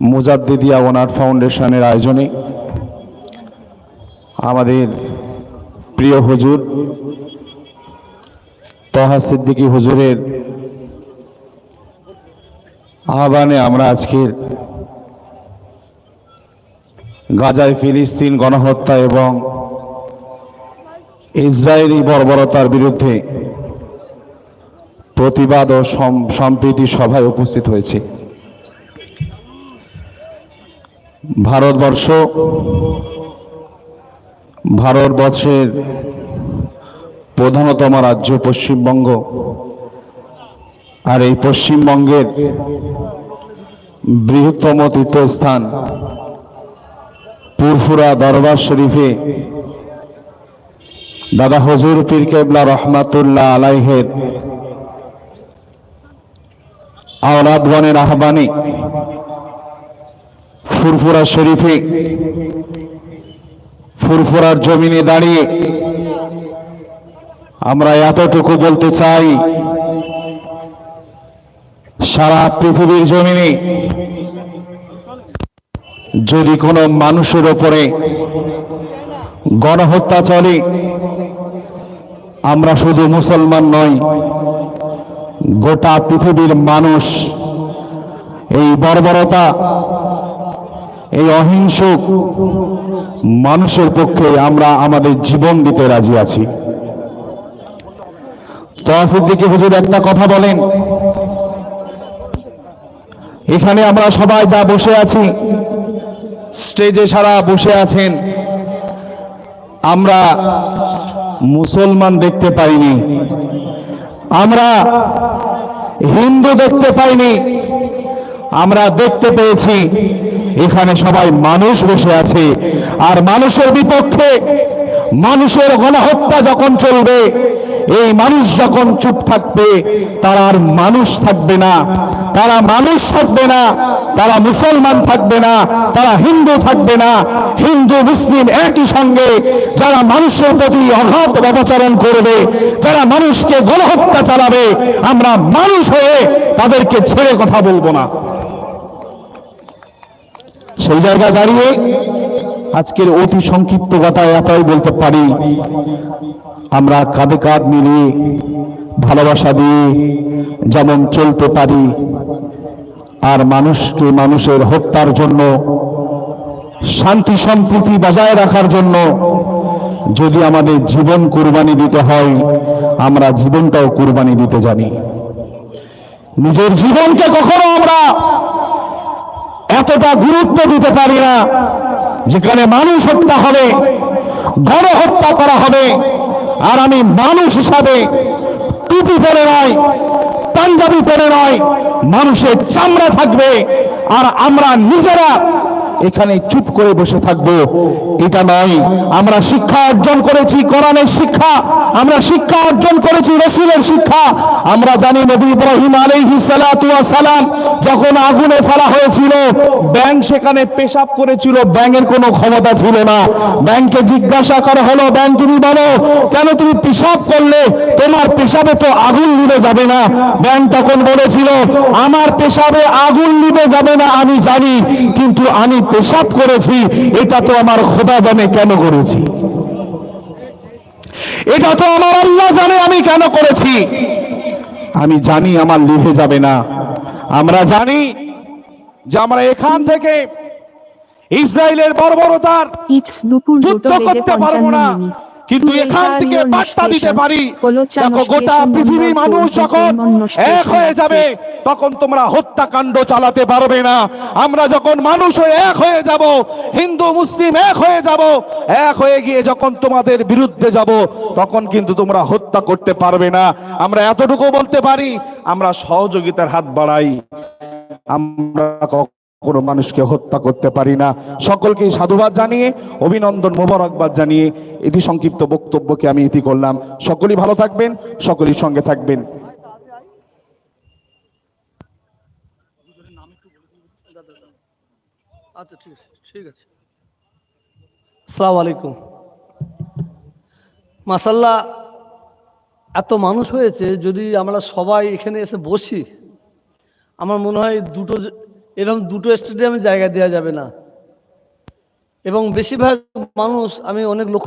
মুজাদ্দিদিয়া ওনার ফাউন্ডেশনের আয়োজনে আমাদের প্রিয় হুজুর তহা সিদ্দিকী হুজুরের আহ্বানে আমরা আজকের গাজায় ফিলিস্তিন গণহত্যা এবং ইসরায়েলি বর্বরতার বিরুদ্ধে প্রতিবাদ ও সম- সম্প্রীতি সভায় উপস্থিত হয়েছে। ভারতবর্ষ ভারতবর্ষের প্রধানতম রাজ্য পশ্চিমবঙ্গ। আর এই পশ্চিমবঙ্গের বৃহত্তম তীর্থস্থান পুরফুরা দরবার শরীফে দাদা হজুর পীর কেবলা রহমাতুল্লাহ আলাইহের আওলাদগণের আহ্বানে ফুরফুরা শরীফে, ফুরফুরার জমিনে দাঁড়িয়ে আমরা এতটুকু বলতে চাই, সারা পৃথিবীর জমিনে যদি কোনো মানুষের ওপরে গণহত্যা চলে, আমরা শুধু মুসলমান নই, গোটা পৃথিবীর মানুষ এই বর্বরতা এই অহিংসক মানুষের পক্ষে আমরা আমাদের জীবন দিতে রাজি আছি। তো সিদ্দিকী হুজুর একটা কথা বলেন। এখানে আমরা সবাই যা বসে আছি, স্টেজে সারা বসে আছেন, আমরা মুসলমান দেখতে পাইনি, আমরা হিন্দু দেখতে পাইনি, আমরা দেখতে পেয়েছি এখানে সবাই মানুষ বসে আছে। আর মানুষের বিপক্ষে মানুষের গণহত্যা যখন চলবে, এই মানুষ যখন চুপ থাকবে, তারা আর মানুষ থাকবে না। তারা মানুষ থাকবে না, তারা মুসলমান থাকবে না, তারা হিন্দু থাকবে না। হিন্দু, মুসলিম একই সঙ্গে যারা মানুষের প্রতি অঘাত অপচারণ করবে, যারা মানুষকে গণহত্যা চালাবে, আমরা মানুষ হয়ে তাদেরকে ছেড়ে কথা বলব না। সেই জায়গায় দাঁড়িয়ে আজকের অতি সংক্ষিপ্ত কথায় এতই বলতে পারি। আমরা কাঁধে কাঁধ মিলিয়ে ভালোবাসা দিয়ে যেমন চলতে পারি, আর মানুষকে মানুষের হত্যার জন্য, শান্তি সম্প্রীতি বজায় রাখার জন্য যদি আমাদের জীবন কুরবানি দিতে হয়, আমরা জীবনটাও কুরবানি দিতে জানি। নিজের জীবনকে কখনো আমরা এতটা গুরুত্ব দিতে পারি না। যেখানে মানুষ হত্যা হবে গণ হত্যা করা হবে, আর আমি মানুষ হিসাবে টুপি পরে নয়, পাঞ্জাবি পরে নয়, মানুষের চামড়া থাকবে, আর আমরা নিজেরা এখানে চুপ করে বসে থাকব। এটা নয়। আমরা শিক্ষা অর্জন করেছি, কোরআনের শিক্ষা। আমরা শিক্ষা অর্জন করেছি, রসুলের শিক্ষা। আমরা জানি নবী ইব্রাহিম ওয়াস সালাম যখন আগুনে ফেলা হয়েছিল ব্যাং সেখানে পেশাব করেছিল, ব্যাঙের কোনো ক্ষমতা ছিল না। ব্যাংকে জিজ্ঞাসা করা হলো, ব্যাং, তুমি বলো, কেন তুমি পেশাব করলে? তোমার পেশাবে তো আগুন নিভে যাবে না। ব্যাং তখন বলেছিল, আমার পেশাবে আগুন নিভে যাবে না, আমি জানি, কিন্তু আমি পেশাব করেছি, এটা তো আমার খোদা জানে কেন করেছি? এটা তো আমার আল্লাহ জানে আমি কেন করেছি। আমি জানি আমার লিভে যাবে না। আমরা জানি যে আমরা এখান থেকে ইসরায়েলের বর্বরতার যুদ্ধ করতে পারব না। কিন্তু এখান থেকে বার্তা দিতে পারি দেখো গোটা পৃথিবীর মানুষ যখন এক হয়ে যাবে তখন তোমরা হত্যাকাণ্ড চালাতে পারবে না। আমরা যখন মানুষ হয়ে এক হয়ে যাব হিন্দু মুসলিম এক হয়ে যাব এক হয়ে গিয়ে যখন তোমাদের বিরুদ্ধে যাব তখন কিন্তু তোমরা হত্যা করতে পারবে না। আমরা এতটুকু বলতে পারি আমরা সহযোগিতার হাত বাড়াই। আমরা কোনো মানুষকে হত্যা করতে পারি না। সকলকেই সাধুবাদ জানিয়ে, অভিনন্দন মোবারকবাদ জানিয়ে এটি সংক্ষিপ্ত বক্তব্যকে আমি ইতি করলাম। সকলেই ভালো থাকবেন, সকলেই সঙ্গে থাকবেন। আচ্ছা ঠিক আছে ঠিক আছে। আসসালামু আলাইকুম। মাসাল্লাহ এত মানুষ হয়েছে, যদি আমরা সবাই এখানে এসে বসি, আমার মনে হয় দুটো এরকম দুটো স্টেডিয়ামে জায়গা দেওয়া যাবে না। এবং বেশিরভাগ মানুষ আমি অনেক লক্ষ্য